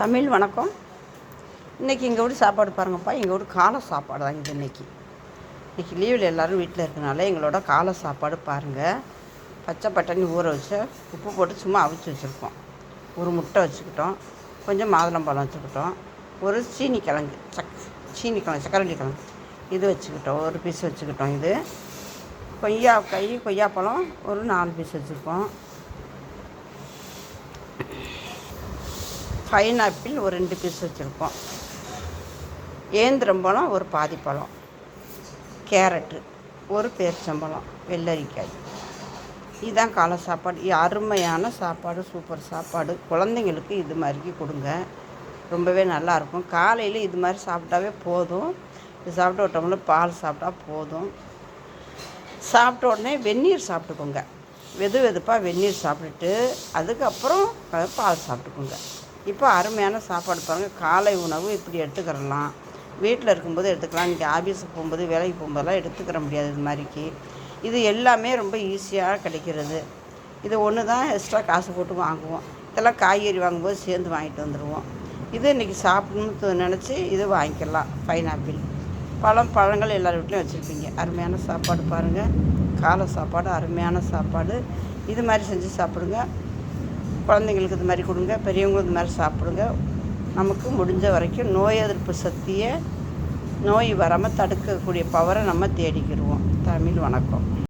தமிழ் வணக்கம். இன்றைக்கி எங்கள் வீடு சாப்பாடு பாருங்கப்பா எங்கள் வீடு காலை சாப்பாடு தான் இது இன்றைக்கி இன்றைக்கி லீவில் எல்லோரும் வீட்டில் இருக்கனால எங்களோட காலை சாப்பாடு பாருங்கள் பச்சை பட்டாணி ஊற வச்சு உப்பு போட்டு சும்மா அவிச்சு வச்சுருக்கோம். ஒரு முட்டை வச்சுக்கிட்டோம். கொஞ்சம் மாதுளம்பழம் வச்சுக்கிட்டோம். ஒரு சீனி கிழங்கு சக் சீனி கிழங்கு சக்கரவள்ளி கிழங்கு. இது வச்சுக்கிட்டோம். ஒரு பீஸ் வச்சுக்கிட்டோம் இது. கொய்யா கை கொய்யாப்பழம் ஒரு நாலு பீஸ் வச்சுருக்கோம். பைனாப்பிள் ஒரு ரெண்டு பீஸ் வச்சுருக்கோம். ஏந்திரம்பழம் ஒரு பாதி பழம் கேரட்டு ஒரு பேரிச்சம்பழம் வெள்ளரிக்காய். இதுதான் காலை சாப்பாடு. அருமையான சாப்பாடு சூப்பர் சாப்பாடு. குழந்தைங்களுக்கு இது மாதிரிக்கு கொடுங்க. ரொம்பவே நல்லாயிருக்கும் காலையில் இது மாதிரி சாப்பிட்டாவே போதும். இது சாப்பிட்டு விட்டோம்னா பால் சாப்பிட்டா போதும். சாப்பிட்ட உடனே வெந்நீர் சாப்பிட்டுக்கோங்க. வெது வெதுப்பாக வெந்நீர் சாப்பிட்டுட்டு அதுக்கப்புறம் பால் சாப்பிட்டுக்கோங்க. இப்போ அருமையான சாப்பாடு பாருங்கள் காலை உணவு இப்படி எடுத்துக்கிறலாம். வீட்டில் இருக்கும்போது எடுத்துக்கலாம். இன்றைக்கி ஆஃபீஸுக்கு போகும்போது வேலைக்கு போகும்போதெல்லாம் எடுத்துக்கிற முடியாது இது மாதிரிக்கு. இது எல்லாமே ரொம்ப ஈஸியாக கிடைக்கிறது. இது ஒன்று தான் எக்ஸ்ட்ரா காசு போட்டு வாங்குவோம். இதெல்லாம் காய்கறி வாங்கும்போது சேர்ந்து வாங்கிட்டு வந்துடுவோம் இது இன்றைக்கி சாப்பிட்ணுன்னு நினச்சி இது வாங்கிக்கலாம். பைனாப்பிள் பழம் பழங்கள் எல்லார் வீட்லேயும் வச்சுருப்பீங்க. அருமையான சாப்பாடு பாருங்கள் காலை சாப்பாடு அருமையான சாப்பாடு. இது மாதிரி செஞ்சு சாப்பிடுங்க. குழந்தைங்களுக்கு இது மாதிரி கொடுங்க பெரியவங்களுக்கு இது மாதிரி சாப்பிடுங்க. நமக்கு முடிஞ்ச வரைக்கும் நோய் எதிர்ப்பு சக்தியை நோய் வராமல் தடுக்கக்கூடிய பவரை நம்ம தேடிக்கிடுவோம் தமிழ் வணக்கம்.